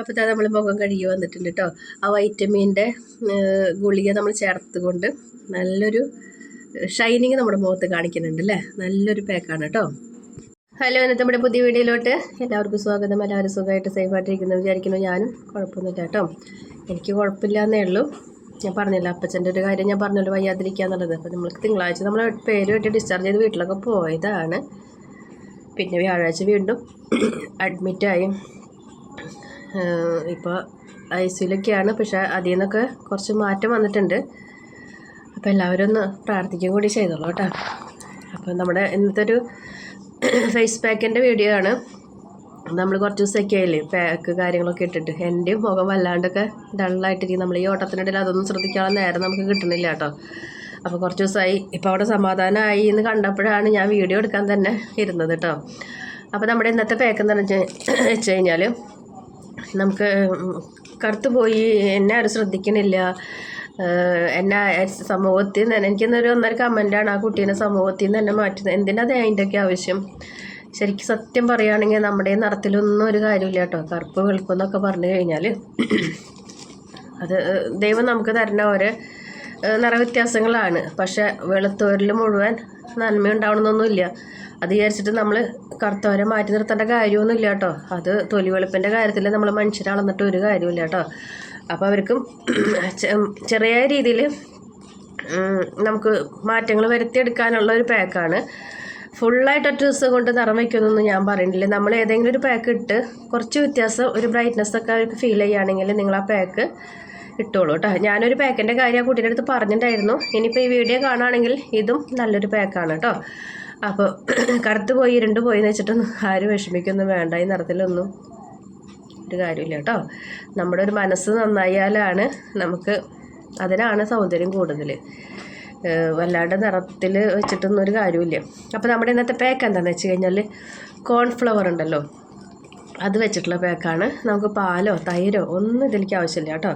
അപ്പോൾ നമ്മൾ മുഖം കഴുകി വന്നിട്ടുണ്ട് കേട്ടോ ആ വൈറ്റമിന്റെ ഗുളിക നമ്മൾ ചേർത്ത് കൊണ്ട് നല്ലൊരു ഷൈനിങ് നമ്മുടെ മുഖത്ത് കാണിക്കുന്നുണ്ട് അല്ലേ നല്ലൊരു പാക്കാണ് കേട്ടോ ഹലോ ഇന്നത്തെ നമ്മുടെ പുതിയ വീഡിയോയിലോട്ട് എല്ലാവർക്കും സ്വാഗതം. എല്ലാവരും സുഖമായിട്ട് സേഫായിട്ടിരിക്കുന്നു വിചാരിക്കുന്നു. ഞാനും കുഴപ്പമൊന്നുമില്ല കേട്ടോ എനിക്ക് കുഴപ്പമില്ല എന്നേ ഉള്ളൂ. ഞാൻ പറഞ്ഞില്ല അപ്പച്ചന്റെ ഒരു കാര്യം ഞാൻ പറഞ്ഞല്ലോ വയ്യാതിരിക്കുക എന്നുള്ളത്. അപ്പോൾ നമ്മൾക്ക് തിങ്കളാഴ്ച നമ്മൾ പേര് വെട്ടി ഡിസ്ചാർജ് ചെയ്ത് വീട്ടിലൊക്കെ പോയതാണ്. പിന്നെ വ്യാഴാഴ്ച വീണ്ടും അഡ്മിറ്റായി ഇപ്പോൾ ഐ സിയിലൊക്കെയാണ്. പക്ഷേ അതിൽ നിന്നൊക്കെ കുറച്ച് മാറ്റം വന്നിട്ടുണ്ട്. അപ്പോൾ എല്ലാവരും ഒന്ന് പ്രാർത്ഥിക്കുകയും കൂടി ചെയ്തോളൂ കേട്ടോ. അപ്പോൾ നമ്മുടെ ഇന്നത്തെ ഒരു ഫേസ് പാക്കിന്റെ വീഡിയോ ആണ്. നമ്മൾ കുറച്ച് ദിവസമൊക്കെ ആയില്ലേ പാക്ക് കാര്യങ്ങളൊക്കെ ഇട്ടിട്ട്. എന്റെയും മുഖം വല്ലാണ്ടൊക്കെ ഡള്ളായിട്ടിരിക്കും നമ്മൾ ഈ ഓട്ടത്തിനിടയിൽ അതൊന്നും ശ്രദ്ധിക്കാനുള്ള നേരം നമുക്ക് കിട്ടണില്ല കേട്ടോ. അപ്പോൾ കുറച്ച് ദിവസമായി. ഇപ്പോൾ അവിടെ സമാധാനമായി എന്ന് കണ്ടപ്പോഴാണ് ഞാൻ വീഡിയോ എടുക്കാൻ തന്നെ ഇരുന്നത് കേട്ടോ. അപ്പോൾ നമ്മുടെ ഇന്നത്തെ പാക്ക് എന്ന് വെച്ച് വെച്ച് കഴിഞ്ഞാൽ നമുക്ക് കറുത്ത് പോയി എന്നെ ആരും ശ്രദ്ധിക്കണില്ല. എന്നെ സമൂഹത്തിൽ നിന്ന് തന്നെ എനിക്കെന്നൊരു ഒന്നര കമന്റാണ് ആ കുട്ടീനെ സമൂഹത്തിൽ നിന്ന് തന്നെ മാറ്റുന്നത്. എന്തിനാ അതിന്റെയൊക്കെ ആവശ്യം? ശരിക്കും സത്യം പറയുകയാണെങ്കിൽ നമ്മുടെ നിറത്തിലൊന്നും ഒരു കാര്യമില്ല കേട്ടോ. കറുപ്പ് വെളുപ്പെന്നൊക്കെ പറഞ്ഞു കഴിഞ്ഞാൽ അത് ദൈവം നമുക്ക് തരുന്ന ഓരോ നിറവ്യത്യാസങ്ങളാണ്. പക്ഷെ വെളുത്തവരിൽ മുഴുവൻ നന്മ ഉണ്ടാവണമെന്നൊന്നുമില്ല അത് വിചാരിച്ചിട്ട് നമ്മൾ കറുത്തവരെ മാറ്റി നിർത്തേണ്ട കാര്യമൊന്നുമില്ല കേട്ടോ. അത് തൊലി വെളുപ്പിന്റെ കാര്യത്തിൽ നമ്മൾ മനുഷ്യരെ അളന്നിട്ട് ഒരു കാര്യമില്ല കേട്ടോ. അപ്പോൾ അവർക്കും ചെറിയ രീതിയിൽ നമുക്ക് മാറ്റങ്ങൾ വരുത്തിയെടുക്കാനുള്ള ഒരു പാക്കാണ്. ഫുള്ളായിട്ട് ഒറ്റ ദിവസം കൊണ്ട് നിറം വയ്ക്കുമെന്നൊന്നും ഞാൻ പറയുന്നില്ല നമ്മൾ ഏതെങ്കിലും ഒരു പാക്ക് ഇട്ട് കുറച്ച് വ്യത്യാസം ഒരു ബ്രൈറ്റ്നസ് ഒക്കെ അവർക്ക് ഫീൽ ചെയ്യുകയാണെങ്കിൽ നിങ്ങൾ ആ പാക്ക് ഇട്ടോളൂ കേട്ടോ. ഞാനൊരു പാക്കിന്റെ കാര്യം ആ കുട്ടീന്റെ അടുത്ത് പറഞ്ഞിട്ടുണ്ടായിരുന്നു. ഇനിയിപ്പോൾ ഈ വീഡിയോ കാണുകയാണെങ്കിൽ ഇതും നല്ലൊരു പാക്കാണ് കേട്ടോ. അപ്പോൾ കറുത്ത് പോയി ഇരുണ്ട് പോയി എന്ന് വെച്ചിട്ടൊന്നും ആരും വിഷമിക്കൊന്നും വേണ്ട. ഈ നിറത്തിലൊന്നും ഒരു കാര്യമില്ല കേട്ടോ. നമ്മുടെ ഒരു മനസ്സ് നന്നായാലാണ് നമുക്ക് അതിനാണ് സൗന്ദര്യം കൂടുതൽ വല്ലാണ്ട് നിറത്തിൽ വെച്ചിട്ടൊന്നും ഒരു കാര്യമില്ല. അപ്പോൾ നമ്മുടെ ഇന്നത്തെ പാക്ക് എന്താണെന്ന് വെച്ച് കഴിഞ്ഞാൽ കോൺഫ്ലവർ ഉണ്ടല്ലോ. അത് വെച്ചിട്ടുള്ള പാക്കാണ് നമുക്ക് പാലോ തൈരോ ഒന്നും ഇതിലേക്ക് ആവശ്യമില്ല കേട്ടോ.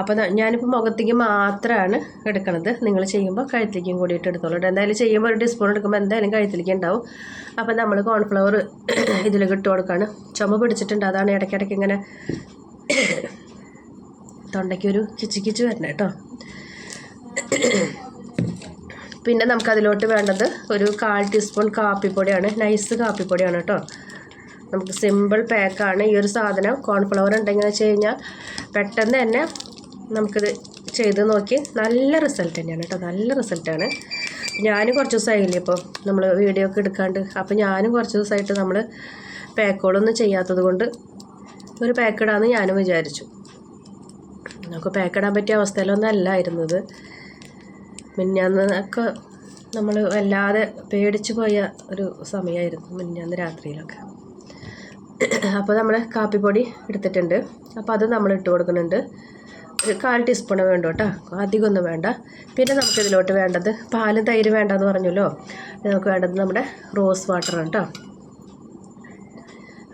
അപ്പോൾ ഞാനിപ്പോൾ മുഖത്തേക്ക് മാത്രമാണ് എടുക്കണത്. നിങ്ങൾ ചെയ്യുമ്പോൾ കഴുത്തേക്കും കൂടിയിട്ട് എടുത്തോളൂ എന്തായാലും ചെയ്യുമ്പോൾ ഒരു ടീസ്പൂൺ എടുക്കുമ്പോൾ എന്തായാലും കഴുത്തിലേക്ക് ഉണ്ടാവും. അപ്പോൾ നമ്മൾ കോൺഫ്ലവർ ഇതിലേക്ക് ഇട്ട് കൊടുക്കുകയാണ് ചുമ പിടിച്ചിട്ടുണ്ട്. അതാണ് ഇടയ്ക്കിടയ്ക്ക് ഇങ്ങനെ തൊണ്ടയ്ക്ക് ഒരു കിച്ച് കിച്ച് വരണം കേട്ടോ. പിന്നെ നമുക്കതിലോട്ട് വേണ്ടത് ഒരു കാൽ ടീസ്പൂൺ കാപ്പിപ്പൊടിയാണ്. നൈസ് കാപ്പിപ്പൊടിയാണ് കേട്ടോ. നമുക്ക് സിമ്പിൾ പാക്കാണ് ഈ ഒരു സാധനം കോൺഫ്ലവർ ഉണ്ടെങ്കിൽ വെച്ച് കഴിഞ്ഞാൽ പെട്ടെന്ന് തന്നെ നമുക്കിത് ചെയ്ത് നോക്കി നല്ല റിസൾട്ട് തന്നെയാണ് കേട്ടോ. നല്ല റിസൾട്ടാണ് ഞാനും കുറച്ച് ദിവസമായില്ലേ ഇപ്പോൾ നമ്മൾ വീഡിയോ ഒക്കെ എടുക്കാണ്ട്. അപ്പോൾ ഞാനും കുറച്ച് ദിവസമായിട്ട് നമ്മൾ പാക്കുകളൊന്നും ചെയ്യാത്തത് കൊണ്ട് ഒരു പാക്ക് ഇടാമെന്ന് ഞാനും വിചാരിച്ചു. നമുക്ക് പാക്ക് ഇടാൻ പറ്റിയ അവസ്ഥയിലൊന്നും അല്ലായിരുന്നത് മിന്നൊക്കെ നമ്മൾ വല്ലാതെ പേടിച്ചു പോയ ഒരു സമയമായിരുന്നു മിന്നാന്ന് രാത്രിയിലൊക്കെ. അപ്പോൾ നമ്മൾ കാപ്പിപ്പൊടി എടുത്തിട്ടുണ്ട്. അപ്പോൾ അത് നമ്മൾ ഇട്ട് കൊടുക്കുന്നുണ്ട്. ഒരു കാൽ ടീസ്പൂൺ വേണ്ട കേട്ടോ. അധികമൊന്നും വേണ്ട. പിന്നെ നമുക്ക് ഇതിലോട്ട് വേണ്ടത് പാലും തൈര് വേണ്ടെന്ന് പറഞ്ഞല്ലോ. നമുക്ക് വേണ്ടത് നമ്മുടെ റോസ് വാട്ടറാണ് കേട്ടോ.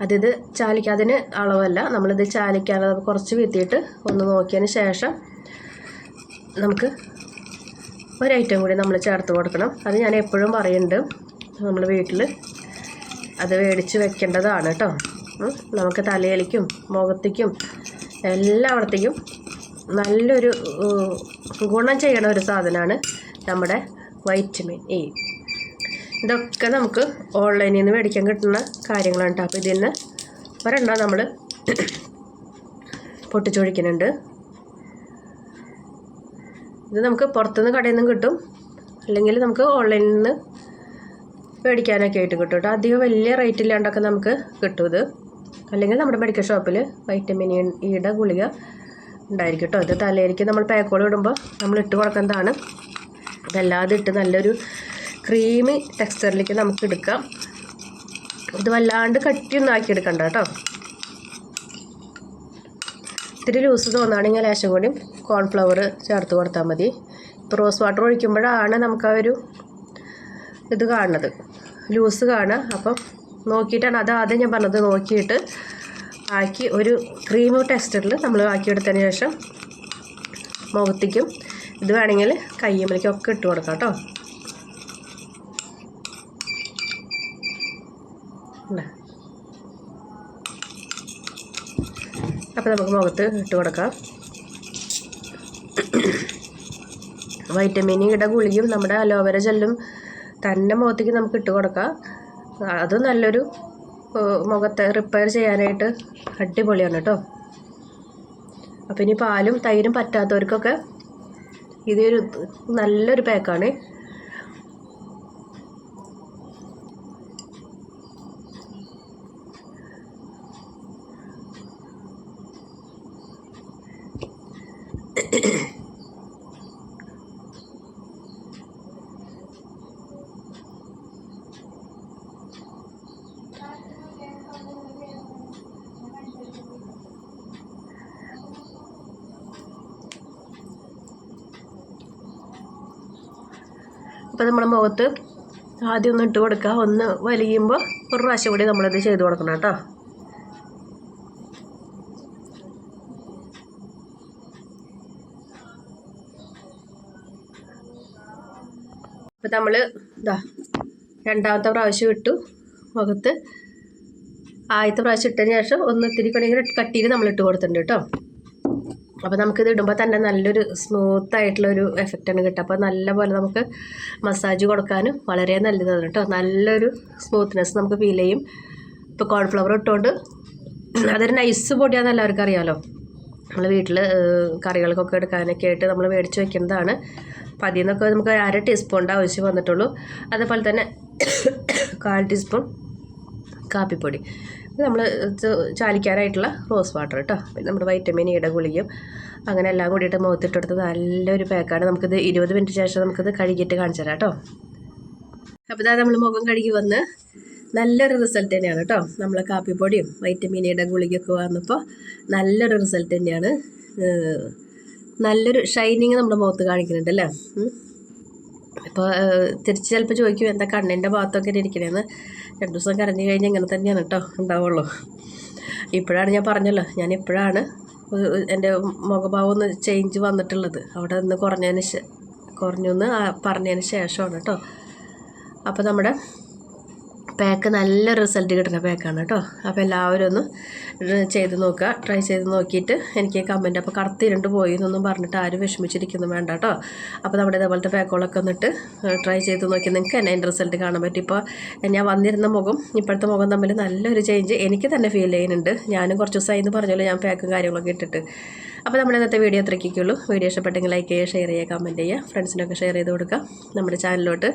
അതിത് ചാലിക്ക അതിന് അളവല്ല. നമ്മളിത് ചാലിക്കാതെ കുറച്ച് വീത്തിയിട്ട് ഒന്ന് നോക്കിയതിന് ശേഷം നമുക്ക് ഒരു ഐറ്റം കൂടി നമ്മൾ ചേർത്ത് കൊടുക്കണം. അത് ഞാൻ എപ്പോഴും പറയുന്നുണ്ട് നമ്മൾ വീട്ടിൽ അത് മേടിച്ച് വെക്കേണ്ടതാണ് കേട്ടോ നമുക്ക് തലയിലേക്കും മുഖത്തേക്കും എല്ലായിടത്തേക്കും നല്ലൊരു ഗുണം ചെയ്യണ ഒരു സാധനമാണ് നമ്മുടെ വൈറ്റമിൻ എ. ഇതൊക്കെ നമുക്ക് ഓൺലൈനിൽ നിന്ന് മേടിക്കാൻ കിട്ടുന്ന കാര്യങ്ങളാണ് കേട്ടോ അപ്പോൾ ഇതിൽ നിന്ന് ഒരെണ്ണം നമ്മൾ പൊട്ടിച്ചൊഴിക്കുന്നുണ്ട്. ഇത് നമുക്ക് പുറത്തുനിന്ന് കടയിൽ നിന്നും കിട്ടും. അല്ലെങ്കിൽ നമുക്ക് ഓൺലൈനിൽ നിന്ന് മേടിക്കാനൊക്കെ ആയിട്ട് കിട്ടും കേട്ടോ. അധികം വലിയ റേറ്റ് ഇല്ലാണ്ടൊക്കെ നമുക്ക് കിട്ടും ഇത്. അല്ലെങ്കിൽ നമ്മുടെ മെഡിക്കൽ ഷോപ്പിൽ വൈറ്റമിൻ ഇയുടെ ഗുളിക ഉണ്ടായിരിക്കും കേട്ടോ. ഇത് തലയിലേക്ക് നമ്മൾ പാക്കോൾ ഇടുമ്പോൾ നമ്മൾ ഇട്ട് കൊടുക്കുന്നതാണ്. അതല്ലാതെ ഇട്ട് നല്ലൊരു ക്രീമി ടെക്സ്ചറിലേക്ക് നമുക്ക് എടുക്കാം. ഇത് വല്ലാണ്ട് കട്ടിയൊന്നും ആക്കി എടുക്കണ്ട കേട്ടോ. ഇത്തിരി ലൂസ് തോന്നുകയാണെങ്കിൽ ലേശം കൂടി കോൺഫ്ലവർ ചേർത്ത് കൊടുത്താൽ മതി. ഇപ്പോൾ റോസ് വാട്ടർ ഒഴിക്കുമ്പോഴാണ് നമുക്ക് ആ ഒരു ഇത് കാണുന്നത്. ലൂസ് കാണുക അപ്പം നോക്കിയിട്ടാണ് അത് ആദ്യം ഞാൻ പറഞ്ഞത് നോക്കിയിട്ട് ആക്കി ഒരു ക്രീം ടെക്സ്റ്ററിൽ നമ്മൾ ആക്കിയെടുത്തതിന് ശേഷം മുഖത്തേക്കും ഇത് വേണമെങ്കിൽ കയ്യമ്മലേക്കും ഒക്കെ ഇട്ട് കൊടുക്കാം കേട്ടോ? അപ്പോൾ നമുക്ക് മുഖത്ത് ഇട്ട് കൊടുക്കാം. വൈറ്റമിൻ ഇട ഗുളിയും നമ്മുടെ അലോവേര ജെല്ലും തന്നെ മുഖത്തേക്ക് നമുക്ക് ഇട്ട് കൊടുക്കാം. അത് നല്ലൊരു മുഖത്തെ റിപ്പയർ ചെയ്യാനായിട്ട് അടിപൊളിയാണ് കേട്ടോ. അപ്പോൾ ഇനി പാലും തൈരും പറ്റാത്തവർക്കൊക്കെ ഇതൊരു നല്ലൊരു പാക്കാണ് അപ്പോൾ നമ്മുടെ മുഖത്ത് ആദ്യം ഒന്ന് ഇട്ട് കൊടുക്കുക. ഒന്ന് വലിയുമ്പോൾ ഒരു പ്രാവശ്യം കൂടി നമ്മളിത് ചെയ്ത് കൊടുക്കണം കേട്ടോ. അപ്പോൾ നമ്മൾ ഇതാ രണ്ടാമത്തെ പ്രാവശ്യം ഇട്ടു മുഖത്ത്. ആദ്യത്തെ പ്രാവശ്യം ഇട്ടതിന് ശേഷം ഒന്ന് ഇത്തിരി കണിങ്ങനെ കട്ടിയിൽ നമ്മൾ ഇട്ട് കൊടുത്തിട്ടുണ്ട് കേട്ടോ. അപ്പോൾ നമുക്കിത് ഇടുമ്പോൾ തന്നെ നല്ലൊരു സ്മൂത്ത് ആയിട്ടുള്ള ആയിട്ടുള്ളൊരു ആണ് കിട്ടുക. അപ്പോൾ നല്ലപോലെ നമുക്ക് മസാജ് കൊടുക്കാനും വളരെ നല്ലതാണ് കേട്ടോ. നല്ലൊരു സ്മൂത്ത്നെസ് നമുക്ക് ഫീൽ ചെയ്യും. ഇപ്പോൾ കോൺഫ്ലവർ ഇട്ടുകൊണ്ട് അതൊരു നൈസ് പൊടിയാണെന്ന് എല്ലാവർക്കും അറിയാമല്ലോ നമ്മൾ വീട്ടിൽ കറികൾക്കൊക്കെ എടുക്കാനൊക്കെ ആയിട്ട് നമ്മൾ മേടിച്ച് വെക്കുന്നതാണ്. അപ്പം അതിൽ നിന്നൊക്കെ നമുക്ക് ഒരു അര ടീസ്പൂണിന്റെ ആവശ്യം വന്നിട്ടുള്ളൂ. അതേപോലെ തന്നെ കാൽ ടീസ്പൂൺ കാപ്പിപ്പൊടി. നമ്മൾ ചാലിക്കാനായിട്ടുള്ള റോസ് വാട്ടർ കേട്ടോ പിന്നെ നമ്മുടെ വൈറ്റമിൻ ഇയുടെ ഗുളിയും അങ്ങനെ എല്ലാം കൂടിയിട്ട് മുഖത്തിട്ടെടുത്ത് നല്ലൊരു പാക്കാണ്. നമുക്കിത് ഇരുപത് മിനിറ്റ് ശേഷം നമുക്കിത് കഴുകിയിട്ട് കാണിച്ചു തരാം കേട്ടോ അപ്പോൾ ഇതാ നമ്മൾ മുഖം കഴുകി വന്ന് നല്ലൊരു റിസൾട്ട് തന്നെയാണ് കേട്ടോ നമ്മളെ കാപ്പിപ്പൊടിയും വൈറ്റമിൻ ഇയുടെ ഗുളികയൊക്കെ വന്നപ്പോൾ നല്ലൊരു റിസൾട്ട് തന്നെയാണ്. നല്ലൊരു ഷൈനിങ് നമ്മുടെ മുഖത്ത് കാണിക്കുന്നുണ്ട് അല്ലേ. ഇപ്പോൾ തിരിച്ച് ചിലപ്പോൾ ചോദിക്കും എന്താ കണ്ണിന്റെ ഭാഗത്തൊക്കെ ഇരിക്കണേന്ന്? രണ്ട് ദിവസം കരഞ്ഞു കഴിഞ്ഞാൽ ഇങ്ങനെ തന്നെയാണ് കേട്ടോ ഉണ്ടാവുള്ളൂ. ഇപ്പോഴാണ് ഞാൻ പറഞ്ഞല്ലോ ഞാൻ ഇപ്പോഴാണ് എന്റെ മുഖഭാവം ഒന്ന് ചേഞ്ച് വന്നിട്ടുള്ളത്. അവിടെ നിന്ന് കുറഞ്ഞതിന് കുറഞ്ഞു എന്ന് പറഞ്ഞതിന് ശേഷമാണ് കേട്ടോ അപ്പോൾ നമ്മുടെ പാക്ക് നല്ല റിസൾട്ട് കിട്ടുന്ന പാക്കാണ് കേട്ടോ അപ്പോൾ എല്ലാവരും ഒന്ന് ചെയ്ത് നോക്കുക. ട്രൈ ചെയ്ത് നോക്കിയിട്ട് എനിക്ക് കമന്റ് അപ്പോൾ കറുത്തിരുണ്ട് പോയി എന്നൊന്നും പറഞ്ഞിട്ട് ആരും വിഷമിച്ചിരിക്കുന്നു വേണ്ട കേട്ടോ അപ്പോൾ നമ്മുടെ ഇതേപോലത്തെ പാക്കുകളൊക്കെ വന്നിട്ട് ട്രൈ ചെയ്ത് നോക്കി നിങ്ങൾക്ക് തന്നെ അതിന്റെ റിസൾട്ട് കാണാൻ പറ്റും. ഇപ്പോൾ ഞാൻ വന്നിരുന്ന മുഖം ഇപ്പോഴത്തെ മുഖം തമ്മിൽ നല്ലൊരു ചേഞ്ച് എനിക്ക് തന്നെ ഫീൽ ചെയ്യുന്നുണ്ട്. ഞാനും കുറച്ച് ദിവസമായി എന്ന് പറഞ്ഞല്ലോ ഞാൻ പാക്കും കാര്യങ്ങളൊക്കെ ഇട്ടിട്ട്. അപ്പോൾ നമ്മുടെ ഇന്നത്തെ വീഡിയോ അത്രയ്ക്കുള്ളൂ വീഡിയോ ഇഷ്ടപ്പെട്ടെങ്കിൽ ലൈക്ക് ചെയ്യുക ഷെയർ ചെയ്യുക കമന്റ് ചെയ്യുക ഫ്രണ്ട്സിനൊക്കെ ഷെയർ ചെയ്ത് കൊടുക്കുക. നമ്മുടെ ചാനലിലോട്ട്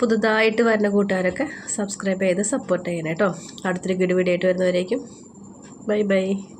പുതുതായിട്ട് വരുന്ന കൂട്ടുകാരൊക്കെ സബ്സ്ക്രൈബ് ചെയ്ത് സപ്പോർട്ട് ചെയ്യണം കേട്ടോ. അടുത്തൊരു ഗുഡ് വീഡിയോ ആയിട്ട് വരുന്നവരേക്കും. Bye bye